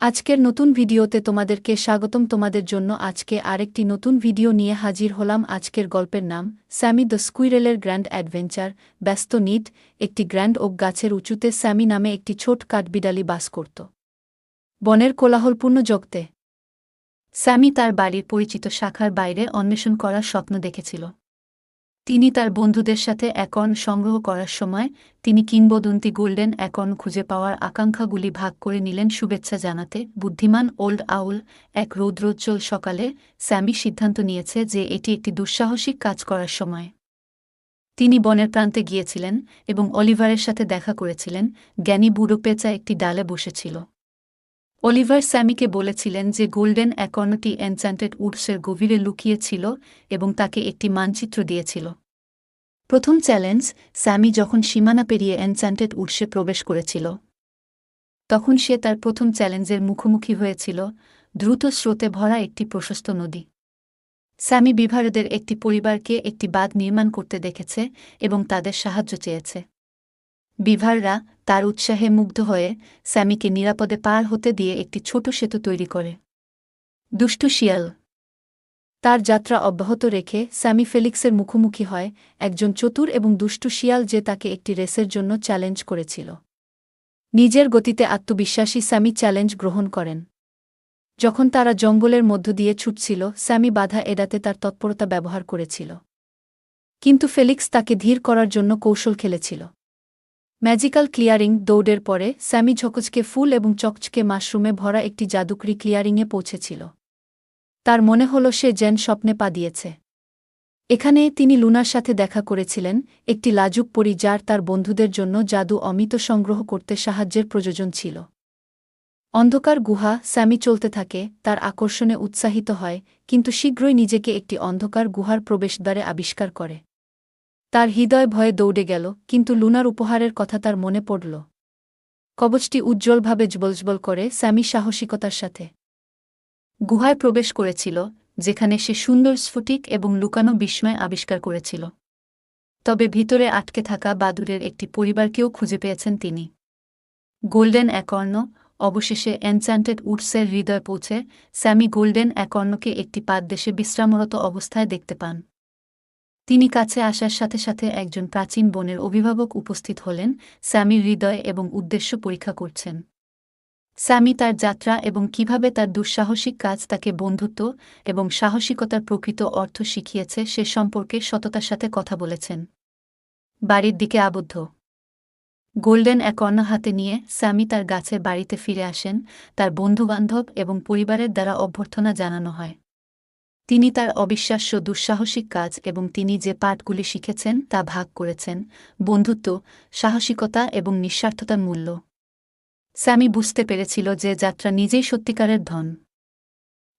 আজকের নতুন ভিডিওতে তোমাদেরকে স্বাগতম। তোমাদের জন্য আজকে আরেকটি নতুন ভিডিও নিয়ে হাজির হলাম। আজকের গল্পের নাম স্যামি দ্য স্কুইরেলের গ্র্যান্ড অ্যাডভেঞ্চার। ব্যস্ত নিট, একটি গ্র্যান্ড ওক গাছের উঁচুতে স্যামি নামে একটি ছোট কাঠবিড়ালি বাস করত। বনের কোলাহলপূর্ণ জগতে স্যামি তার বাড়ির পরিচিত শাখার বাইরে অন্বেষণ করার স্বপ্ন দেখেছিল। তিনি তার বন্ধুদের সাথে অ্যাকর্ন সংগ্রহ করার সময় তিনি কিংবদন্তি গোল্ডেন অ্যাকর্ন খুঁজে পাওয়ার আকাঙ্ক্ষাগুলি ভাগ করে নিলেন শুভেচ্ছা জানাতে। বুদ্ধিমান ওল্ড আউল এক রৌদ্রোজ্জ্বল সকালে স্যামি সিদ্ধান্ত নিয়েছে যে এটি একটি দুঃসাহসিক কাজ করার সময়। তিনি বনের প্রান্তে গিয়েছিলেন এবং অলিভারের সাথে দেখা করেছিলেন। জ্ঞানী বুড়ো পেঁচা একটি ডালে বসেছিল। অলিভার স্যামিকে বলেছিলেন যে গোল্ডেন অ্যাকর্নটি এনচ্যান্টেড উডসের গভীরে লুকিয়েছিল এবং তাকে একটি মানচিত্র দিয়েছিল। প্রথম চ্যালেঞ্জ, স্যামি যখন সীমানা পেরিয়ে এনচ্যান্টেড উডসে প্রবেশ করেছিল। তখন সে তার প্রথম চ্যালেঞ্জের মুখোমুখি হয়েছিল, দ্রুত স্রোতে ভরা একটি প্রশস্ত নদী। স্যামি বিভারদের একটি পরিবারকে একটি বাঁধ নির্মাণ করতে দেখেছে এবং তাদের সাহায্য চেয়েছে। বিভাররা তার উৎসাহে মুগ্ধ হয়ে স্যামিকে নিরাপদে পার হতে দিয়ে একটি ছোট সেতু তৈরি করে। দুষ্টু শিয়াল তার যাত্রা অব্যাহত রেখে স্যামি ফেলিক্সের মুখোমুখি হয় একজন চতুর এবং দুষ্টু শিয়াল যে তাকে একটি রেসের জন্য চ্যালেঞ্জ করেছিল। নিজের গতিতে আত্মবিশ্বাসী স্যামি চ্যালেঞ্জ গ্রহণ করেন। যখন তারা জঙ্গলের মধ্য দিয়ে ছুটছিল, স্যামি বাধা এড়াতে তার তৎপরতা ব্যবহার করেছিল। কিন্তু ফেলিক্স তাকে ধীর করার জন্য কৌশল খেলেছিল। ম্যাজিক্যাল ক্লিয়ারিং দৌড়ের পরে, স্যামি ঝকচকে ফুল এবং চকচকে মাশরুমে ভরা একটি জাদুকরি ক্লিয়ারিংয়ে পৌঁছেছিল। তার মনে হল সে যেন স্বপ্নে পা দিয়েছে। এখানে তিনি লুনার সাথে দেখা করেছিলেন, একটি লাজুক পরি যার তার বন্ধুদের জন্য জাদু অমিত সংগ্রহ করতে সাহায্যের প্রয়োজন ছিল। অন্ধকার গুহা, স্যামি চলতে থাকে, তার আকর্ষণে উৎসাহিত হয়, কিন্তু শীঘ্রই নিজেকে একটি অন্ধকার গুহার প্রবেশদ্বারে আবিষ্কার করে। তার হৃদয় ভয়ে দৌড়ে গেল, কিন্তু লুনার উপহারের কথা তার মনে পড়ল। কবচটি উজ্জ্বলভাবে জ্বলজ্বল করে স্যামি সাহসিকতার সাথে। গুহায় প্রবেশ করেছিল, যেখানে সে সুন্দর স্ফটিক এবং লুকানো বিস্ময় আবিষ্কার করেছিল। তবে ভিতরে আটকে থাকা বাদুরের একটি পরিবারকেও খুঁজে পেয়েছেন তিনি। গোল্ডেন অ্যাকর্ণ অবশেষে এনচ্যান্টেড উডসের হৃদয় পৌঁছে স্যামি গোল্ডেন অ্যাকর্ণকে একটি পাদদেশে বিশ্রামরত অবস্থায় দেখতে পান। তিনি কাছে আসার সাথে সাথে একজন প্রাচীন বনের অভিভাবক উপস্থিত হলেন, স্যামির হৃদয় এবং উদ্দেশ্য পরীক্ষা করছেন। স্যামি তার যাত্রা এবং কীভাবে তার দুঃসাহসিক কাজ তাকে বন্ধুত্ব এবং সাহসিকতার প্রকৃত অর্থ শিখিয়েছে সে সম্পর্কে সততার সাথে কথা বলেছেন। বাড়ির দিকে আবদ্ধ। গোল্ডেন অ্যাকর্ণ হাতে নিয়ে স্যামি তার গাছের বাড়িতে ফিরে আসেন, তার বন্ধুবান্ধব এবং পরিবারের দ্বারা অভ্যর্থনা জানানো হয়। তিনি তার অবিশ্বাস্য দুঃসাহসিক কাজ এবং তিনি যে পাঠগুলি শিখেছেন তা ভাগ করেছেন, বন্ধুত্ব, সাহসিকতা এবং নিঃস্বার্থতার মূল্য। স্যামি বুঝতে পেরেছিল যে যাত্রা নিজেই সত্যিকারের ধন।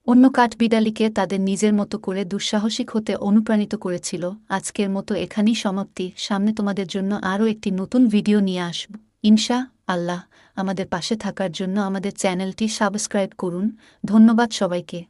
অন্য কাঠবিড়ালিকে তাদের নিজের মতো করে দুঃসাহসিক হতে অনুপ্রাণিত করেছিল। আজকের মতো এখানেই সমাপ্তি। সামনে তোমাদের জন্য আরও একটি নতুন ভিডিও নিয়ে আসব। ইনশা আল্লাহ আমাদের পাশে থাকার জন্য আমাদের চ্যানেলটি সাবস্ক্রাইব করুন। ধন্যবাদ সবাইকে।